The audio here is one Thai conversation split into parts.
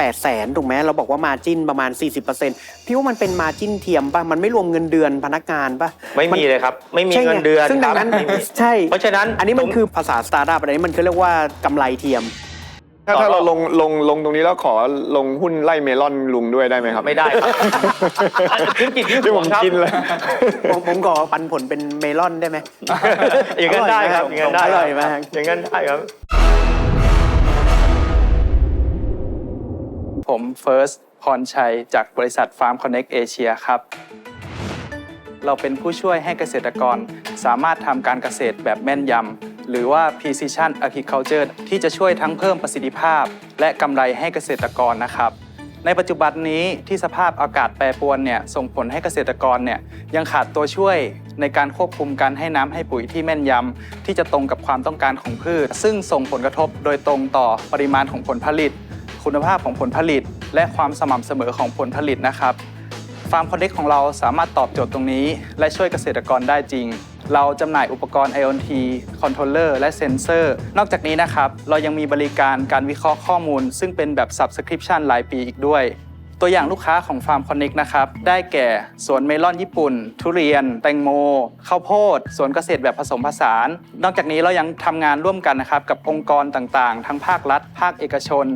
8 0 0แสนถูกไหมเราบอกว่ามาจิ้นประมาณ 40%พี่ว่ามันเป็นมาจิ้นเทียมป่ะ มันไม่รวมเงินเดือนพนักงานป่ะ ไม่มีเลยครับ ไม่มีใช่เงินเดือนซึ่งดังครับนั้นไม่มี ใช่ เพราะฉะนั้นอันนี้มันผมคือภาษาสตาร์ทอัพอันนี้มันคือเรียกว่ากำไรเทียม ถ้าถ้าเราลงลงลงตรงนี้แล้วขอลงหุ้นไล่เมลอนลุงด้วยได้ไหมครับไม่ได้ครับขึ้นจิตที่ที่ผผมมครับ กินเลยผมผมขอปันผลเป็นเมลอนได้ไหม อย่างนั้นได้ครับออย่างร่นั้นอยได้อร่อยมาก อย่างนั้นได้ครับ ผมเฟิร์สพรชัย จากบริษัท Farm Connect Asia ครับ เราเป็นผู้ช่วยให้เกษตรกร สามารถทำการเกษตรแบบแม่นยำหรือว่า precision agriculture ที่จะช่วยทั้งเพิ่มประสิทธิภาพ และกำไรให้เกษตรกรนะครับในปัจจุบันนี้ที่สภาพอากาศแปรปรวนเนี่ยส่งผลให้เกษตรกรเนี่ยยังขาดตัวช่วยในการควบคุมการให้น้ำให้ปุ๋ยที่แม่นยำที่จะตรงกับความต้องการของพืช ซึ่งส่งผลกระทบโดยตรงต่อปริมาณของผลผลิต คุณภาพของผลผลิต และความสม่ำเสมอของผลผลิตนะครับฟาร์มคอนเน็กของเราสามารถตอบโจทย์ตรงนี้ และช่วยเกษตรกรได้จริง เราจำหน่ายอุปกรณ์ IoT คอนโทรลเลอร์และเซนเซอร์ นอกจากนี้นะครับ เรายังมีบริการการวิเคราะห์ข้อมูล ซึ่งเป็นแบบ Subscription รายปีอีกด้วย ตัวอย่างลูกค้าของ Farm Connect นะครับ ได้แก่สวนเมลอนญี่ปุ่น ทุเรียน แตงโม ข้าวโพด สวนเกษตรแบบผสมผสาน นอกจากนี้เรายังทำงานร่วมกันนะครับกับองค์กรต่างๆ ทั้งภาครัฐ ภาคเอกชน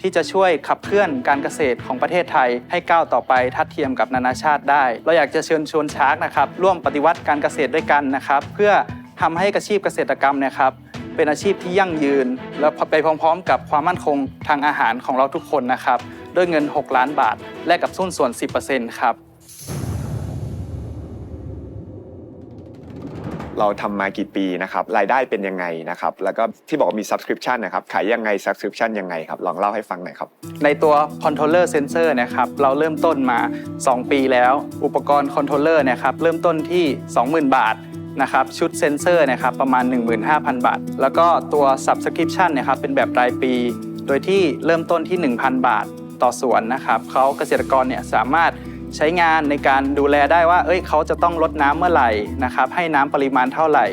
ที่จะช่วยขับเคลื่อนการเกษตรของประเทศไทย ให้ก้าวต่อไปทัดเทียมกับนานาชาติได้ เราอยากจะเชิญชวนชาร์กนะครับร่วมปฏิวัติการเกษตรด้วยกันนะครับเพื่อทำให้อาชีพเกษตรกรรมเนะครับเป็นอาชีพที่ยั่งยืน และไปพร้อมๆ กับความมั่นคงทางอาหารของเราทุกคนนะครับด้วยเงิน 6 ล้านบาท แลกกับส่วนส่วน 10%ครับ เราทำมากี่ปีนะครับรายได้เป็นยังไงนะครับแล้วก็ที่บอกมี subscription นะครับขายยังไง subscription ยังไงครับลองเล่าให้ฟังหน่อยครับในตัว controller sensor เนะครับเราเริ่มต้นมา 2 ปีแล้ว อุปกรณ์ controller เนะครับเริ่มต้นที่ 20,000 บาทนะครับชุดเซนเซอร์นะครับประมาณ 15,000 บาท แล้วก็ตัว subscription นะครับเป็นแบบรายปี โดยที่เริ่มต้นที่ 1,000 บาทต่อสวนนะครับเขาเกษตรกรเนี่ยสามารถ ใช้งานในการดูแลได้ว่า เอ้ยเขาจะต้องลดน้ำเมื่อไหร่นะครับ ให้น้ำปริมาณเท่าไหร่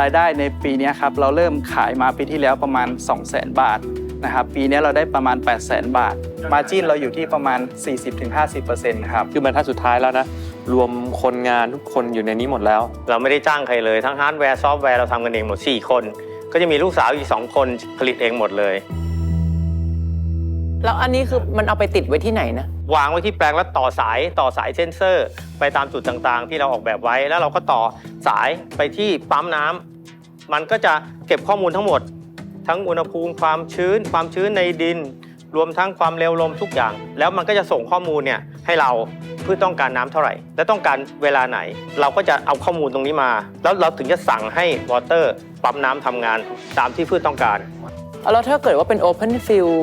รายได้ในปีเนี้ยครับเราเริ่มขายมาปีที่แล้วประมาณ 200,000 บาทนะครับปีเนี้ยเราได้ประมาณ 800,000 บาท มาจิ้นเราอยู่ที่ประมาณ 40-50%ครับคือบรรทัดสุดท้ายแล้วนะ รวมคนงานทุกคนอยู่ในนี้หมดแล้ว เราไม่ได้จ้างใครเลย ทั้งฮาร์ดแวร์ซอฟต์แวร์เราทำกันเองหมด 4 คน ก็จะมีลูกสาวอีก 2 คนผลิตเองหมดเลย แล้วอันนี้คือมันเอาไปติดไว้ที่ไหนนะ วางไว้ที่แปลงแล้วต่อสายต่อสายเซนเซอร์ ไปตามจุดต่างๆ ที่เราออกแบบไว้ แล้วเราก็ต่อสายไปที่ปั๊มน้ำมันก็จะเก็บข้อมูลทั้งหมด ทั้งอุณหภูมิความชื้น ความชื้นในดิน รวมทั้งความเร็วลมทุกอย่าง แล้วมันก็จะส่งข้อมูลเนี่ยให้เราเพื่อต้องการน้ำเท่าไหร่ และต้องการเวลาไหน เราก็จะเอาข้อมูลตรงนี้มา แล้วเราถึงจะสั่งให้วอเตอร์ปั๊มน้ำทำงานตามที่พืชต้องการแล้วถ้าเกิดว่าเป็น Open Field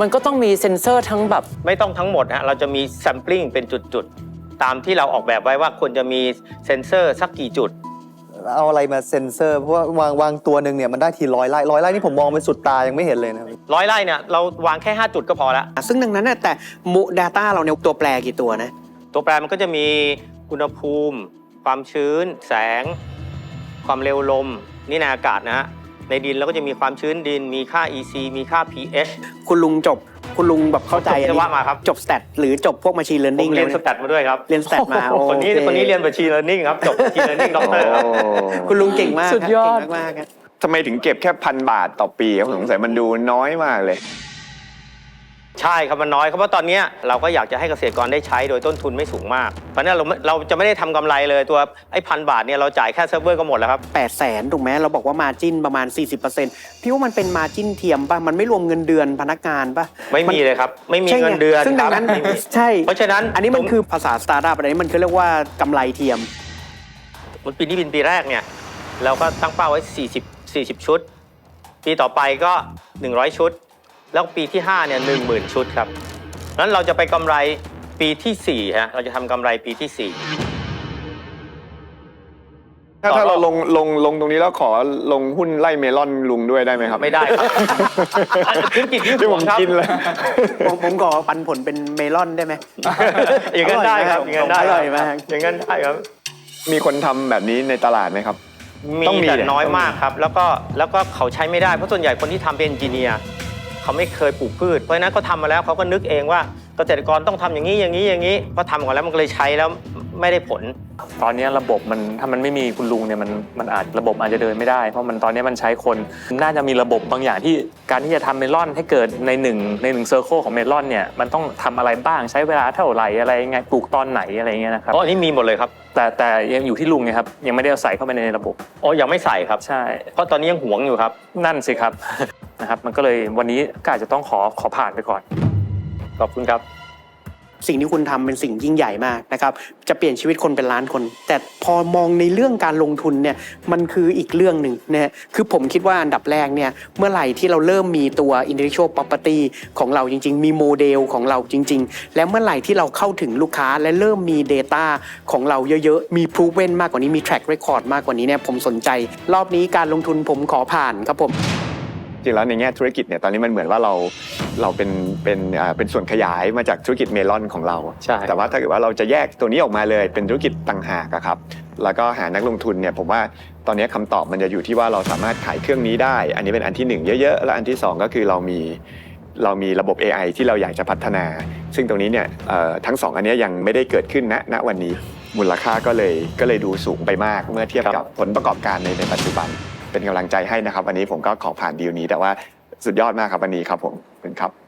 มันก็ต้องมีเซ็นเซอร์ทั้งแบบ ไม่ต้องทั้งหมดฮะเราจะมีแซมปลิ้งเป็นจุดๆ ตามที่เราออกแบบไว้ว่าควรจะมีเซ็นเซอร์สักกี่จุด เอาอะไรมาเซ็นเซอร์ เพราะว่าวางวางตัวหนึ่งเนี่ยมันได้ทีร้อยไร่ร้อยไร่นี่ผมมองเป็นสุดตายังไม่เห็นเลยนะครับร้อยไร่เนี่ยเราวางแค่ 5 จุดก็พอละซึ่งดังนั้นน่ะแต่โม Data เราเนี่ยตัวแปรกี่ตัวนะ ตัวแปรมันก็จะมีอุณหภูมิ ความชื้น แสง ความเร็วลม นี่ในอากาศนะฮะ ในดินเราก็จะมีความชื้นดิน มีค่า EC มีค่า pH คุณลุงจบ คุณลุงแบบเข้าใจจบวิศวะมาครับ จบสแตทหรือจบพวก Machine ผม Learning เรียนลสแตทมาด้วยครับ เรียนสแตทมาโอคนนี้เคคนนี้เรียนบัญชี learning ครับ จบบัญชี learning ด็อกเตอร์ครับ คุณลุงเก่งมากสุดยอด เก่งมากๆครับ ทำไมถึงเก็บแค่พันบาทต่อปีครับผมสงสัยมันดูน้อยมากเลย ใช่ครับมันน้อยครับเพราะตอนเนี้ยเราก็อยากจะให้เกษตรกรได้ใช้โดยต้นทุนไม่สูงมาก เพราะฉะนั้นเราไม่เราจะไม่ได้ทำกำไรเลยตัวไอ้พันบาทเนี่ยเราจ่ายแค่เซิร์ฟเวอร์ก็หมดแล้วครับ8 0 0แสนถูกไหมเราบอกว่ามาจิ้นประมาณ 40%พี่ว่ามันเป็นมาจิ้นเทียมป่ะมันไม่รวมเงินเดือนพนักงานป่ะไม่มีเลยครับไม่มีใช่เงินเดือนซึ่งดังครับนั้นไม่มีใช่เพราะฉะนั้นอันนี้มันผมคือภาษาสตาร์ทอัพอันนี้มันคือเรียกว่ากำไรเทียมมันปีนี้เป็นปีแรกเนี่ยเราก็ตั้งเป้าไว้ 40 40 ชุด ปีต่อไปก็ 100 ชุด แล้วปีที่5เนี่ย10,000ชุดครับนั้นเราจะไปกำไรปีที่4ฮะเราจะทำกำไรปีที่ ถ้าถ้าเราลงลงลงตรงนี้แล้วขอลงหุ้นไล่เมลอนลุงด้วยได้ไหมครับ4ไม่ได้ครับขึ้นจิตที่ที่ผผมมครับกินเลย ผมผมขอปันผลเป็นเมลอนได้ไหม อย่างนั้นได้ครับอย่างนั้นได้อร่อยมาก อย่างนั้นได้ครับ มีคนทำแบบนี้ในตลาดไหมครับ มีต้องมีแต่แหละน้อยต้องมีมากครับ แล้วก็แล้วก็เขาใช้ไม่ได้เพราะส่วนใหญ่คนที่ทำเป็นเอนจิเนียร์ เขเขาไม่เคยปลูกพืช เพราะฉะนั้นเขาทำมาแล้วเขาก็นึกเองว่าเกษตรกรต้องทำอย่างนี้อย่างนี้อย่างนี้พอทำก่อนแล้วมันก็เลยใช้แล้วไม่ได้ผล ตอนนี้ระบบมันถ้ามันไม่มีคุณลุงเนี่ยมันมันอาจระบบอาจจะเดินไม่ได้ เพราะมันตอนนี้มันใช้คน น่าจะมีระบบบางอย่างที่การที่จะทำเมลอนให้เกิดในหนึ่งในหนึ่งเซอร์เคิลของเมลอนเนี่ยมันต้องทำอะไรบ้างใช้เวลาเท่าไหร่อะไรยังไงปลูกตอนไหนอะไรเงี้ยนะครับอ๋ออันนี้มีหมดเลยครับ แต่แต่ยังอยู่ที่ลุงไงครับยังไม่ได้เอาใส่เข้าไปในระบบอ๋อยังไม่ใส่ครับใช่ เพราะตอนนี้ยังหวงอยู่ครับ นั่นสิครับ นะครับมันก็เลยวันนี้ก็อาจจะต้องขอขอผ่านไปก่อน ขอบคุณครับ สิ่งที่คุณทำเป็นสิ่งยิ่งใหญ่มากนะครับ จะเปลี่ยนชีวิตคนเป็นล้านคน แต่พอมองในเรื่องการลงทุนเนี่ยมันคืออีกเรื่องหนึ่งนะฮะคือผมคิดว่าอันดับแรกเนี่ยเมื่อไหร่ที่เราเริ่มมีตัว intellectual property ของเราจริง ๆ มีโมเดลของเราจริง ๆ และเมื่อไหร่ที่เราเข้าถึงลูกค้าและเริ่มมี Data ของเราเยอะๆ มี proven มากกว่านี้มี track record มากกว่านี้เนี่ยผมสนใจ รอบนี้การลงทุนผมขอผ่านครับผม ริงแล้วในแง่ธุรกิจเนี่ยตอนนี้มันเหมือนว่าเราเราเป็นเป็นอ่าเป็นส่วนขยายมาจากธุรกิจเมลอนของเรา ใช่ แต่ว่าถ้าเกิดว่าเราจะแยกตัวนี้ออกมาเลยเป็นธุรกิจต่างหากอะครับ แล้วก็หานักลงทุนเนี่ยผมว่าตอนนี้คำตอบมันจะอยู่ที่ว่าเราสามารถขายเครื่องนี้ได้ อันนี้เป็นอันที่หนึ่งเยอะๆ แล้วอันที่สองก็คือเรามีเรามีระบบ AI ที่เราอยากจะพัฒนา ซึ่งตรงนี้เนี่ยเอ่อทั้งสองอันเนี้ยยังไม่ได้เกิดขึ้นณณวันนี้มูลค่าก็เลยก็เลยดูสูงไปมากเมื่อเทียบกับผลประกอบการในในปัจจุบัน เป็นกำลังใจให้นะครับ วันนี้ผมก็ขอผ่านดีลนี้ แต่ว่าสุดยอดมากครับวันนี้ครับผมขอบคุณครับ